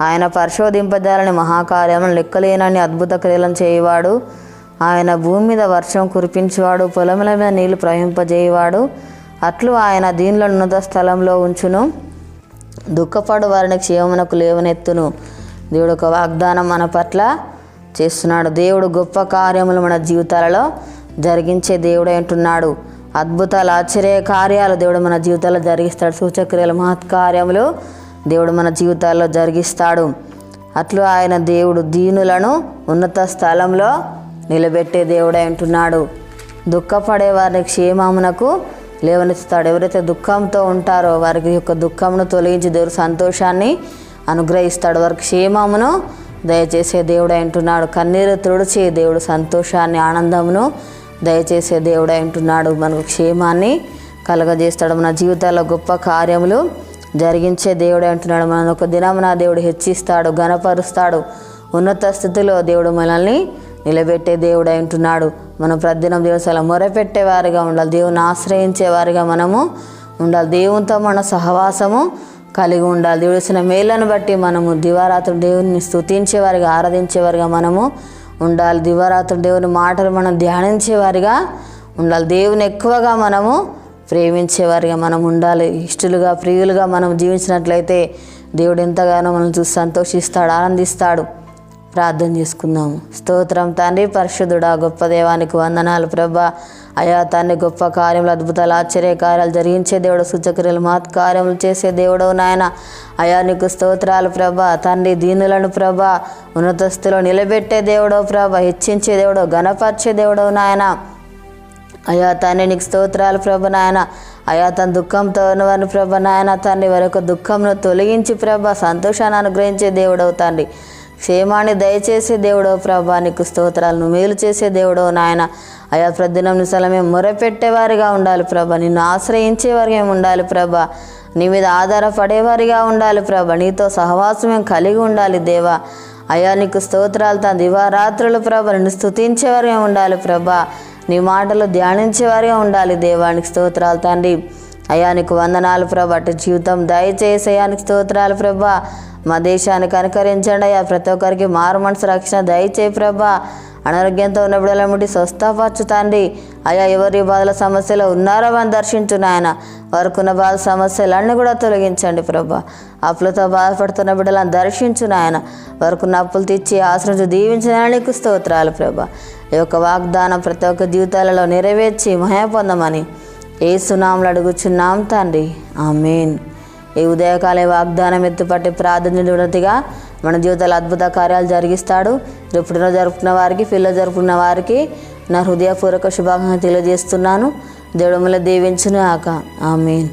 ఆయన పరిశోధింపజాలని మహాకార్యములను లెక్కలేనని అద్భుత క్రియలను చేయవాడు. ఆయన భూమి మీద వర్షం కురిపించేవాడు పొలముల మీద నీళ్ళు ప్రవహింపజేయవాడు. అట్లు ఆయన దీనిలో ఉన్నత స్థలంలో ఉంచును. దుఃఖపడు వారిని క్షేమమునకు లేవనెత్తును. దేవుడు ఒక వాగ్దానం మన పట్ల చేస్తున్నాడు. దేవుడు గొప్ప కార్యములు మన జీవితాలలో జరిగించే దేవుడు అంటున్నాడు. అద్భుతాలు ఆశ్చర్య కార్యాలు దేవుడు మన జీవితాల్లో జరిగిస్తాడు. సూచక్రియలు మహత్కార్యములు దేవుడు మన జీవితాల్లో జరిగిస్తాడు. అట్లు ఆయన దేవుడు దీనులను ఉన్నత స్థలంలో నిలబెట్టే దేవుడై ఉంటున్నాడు దుఃఖపడే వారిని క్షేమమునకు లేవనెత్తుతాడు. ఎవరైతే దుఃఖంతో ఉంటారో వారికి యొక్క దుఃఖమును తొలగించి దేవుడు సంతోషాన్ని అనుగ్రహిస్తాడు. వారికి క్షేమమును దయచేసే దేవుడు అంటున్నాడు. కన్నీరు తుడిచే దేవుడు సంతోషాన్ని ఆనందమును దయచేసే దేవుడు అంటున్నాడు. మనకు క్షేమాన్ని కలగజేస్తాడు. మన జీవితాల్లో గొప్ప కార్యములు జరిగించే దేవుడే అంటున్నాడు. మనం ఒక దినమున దేవుడు హెచ్చిస్తాడు గణపరుస్తాడు ఉన్నత స్థితిలో దేవుడు మనల్ని నిలబెట్టే దేవుడు అంటున్నాడు. మనం ప్రతిదినం దేవుని చాలా మొరపెట్టేవారిగా ఉండాలి. దేవుని ఆశ్రయించేవారుగా మనము ఉండాలి. దేవునితో మన సహవాసము కలిగి ఉండాలి. దేవుడు ఇచ్చిన మేళ్ళను బట్టి మనము దివారాత్రుడు దేవుని స్తుతించేవారిగా ఆరాధించేవారిగా మనము ఉండాలి. దివారాత్రుడు దేవుని మాటలు మనం ధ్యానించేవారిగా ఉండాలి. దేవుని ఎక్కువగా మనము ప్రేమించేవారిగా మనం ఉండాలి. ఇష్టలుగా ప్రియులుగా మనం జీవించినట్లయితే దేవుడు ఎంతగానో మనం చూసి సంతోషిస్తాడు ఆనందిస్తాడు. ప్రార్థన చేసుకుందాము. స్తోత్రం తండ్రి పరిశుద్ధుడా గొప్ప దేవానికి వందనాలు ప్రభా. అయా తండ్రి గొప్ప కార్యములు అద్భుతాలు ఆశ్చర్యకార్యాలు జరిగించే దేవుడు సూచక్రియలు మహత్ కార్యములు చేసే దేవుడవు నాయన. అయా నీకు స్తోత్రాలు ప్రభా. తండ్రి దీనులను ప్రభా ఉన్నతస్థులో నిలబెట్టే దేవుడో ప్రభ. హెచ్చించే దేవుడో గణపరిచే దేవుడవు నాయన. అయ్యా తండ్రి నీకు స్తోత్రాలు ప్రభ నాయన. అయ్యా తన దుఃఖంతో ఉన్నవారిని ప్రభ నాయన. తండ్రి వారి యొక్క దుఃఖంను తొలగించి ప్రభ సంతోషాన్ని అనుగ్రహించే దేవుడవు తండ్రి. క్షేమాన్ని దయచేసే దేవుడో ప్రభా నీకు స్తోత్రాలను మేలు చేసే దేవుడో నాయన. అయా ప్రతిదినం నిసలమే మొరపెట్టేవారిగా ఉండాలి ప్రభ. నిన్ను ఆశ్రయించేవారిగా మేము ఉండాలి ప్రభ. నీ మీద ఆధారపడేవారిగా ఉండాలి ప్రభ. నీతో సహవాసం మేము కలిగి ఉండాలి దేవా. అయా నీకు స్తోత్రాలు తన దివారాత్రులు ప్రభ నిన్ను స్తుతించేవారిగా ఉండాలి ప్రభా. నీ మాటలు ధ్యానించేవారిగా ఉండాలి. దేవానికి స్తోత్రాలు తండ్రి. అయానికి వందనాలు ప్రభా. అటు జీవితం దయచేసి అయానికి స్తోత్రాలు ప్రభా. మా దేశానికి అనుకరించండి అయ్యా. ప్రతి ఒక్కరికి మారు మనసు రక్షణ దయచేయి ప్రభా. అనారోగ్యంతో ఉన్న బిడ్డలముటి స్వస్థపరచు తండ్రి. అయ్యా ఎవరి బాధల సమస్యలు ఉన్నారో అని దర్శించు నాయన. వారికున్న బాధ సమస్యలన్నీ కూడా తొలగించండి ప్రభా. అప్పులతో బాధపడుతున్న బిడ్డలను దర్శించు నాయన. వారికున్న అప్పులు తెచ్చి ఆశ్రయించి దీవించిన నీకు స్తోత్రాలు ప్రభా. ఈ యొక్క వాగ్దానం ప్రతి ఒక్క జీవితాలలో నెరవేర్చి మహాపొందమని పొందమని ఏ సునాములు అడుగుచున్నాం తండ్రి. ఆమెన్. ఈ ఉదయకాల వాగ్దానం ఎత్తుపట్టి ప్రార్థనతిగా మన జీవితాలు అద్భుత కార్యాలు జరిగిస్తాడు. రేపుడున జరుపుకున్న వారికి పిల్ల జరుపుకున్న వారికి నా హృదయపూర్వక శుభాకాంక్షలు తెలియజేస్తున్నాను. దేవుడు మిమ్మల్ని దీవించును ఆక ఆమెన్.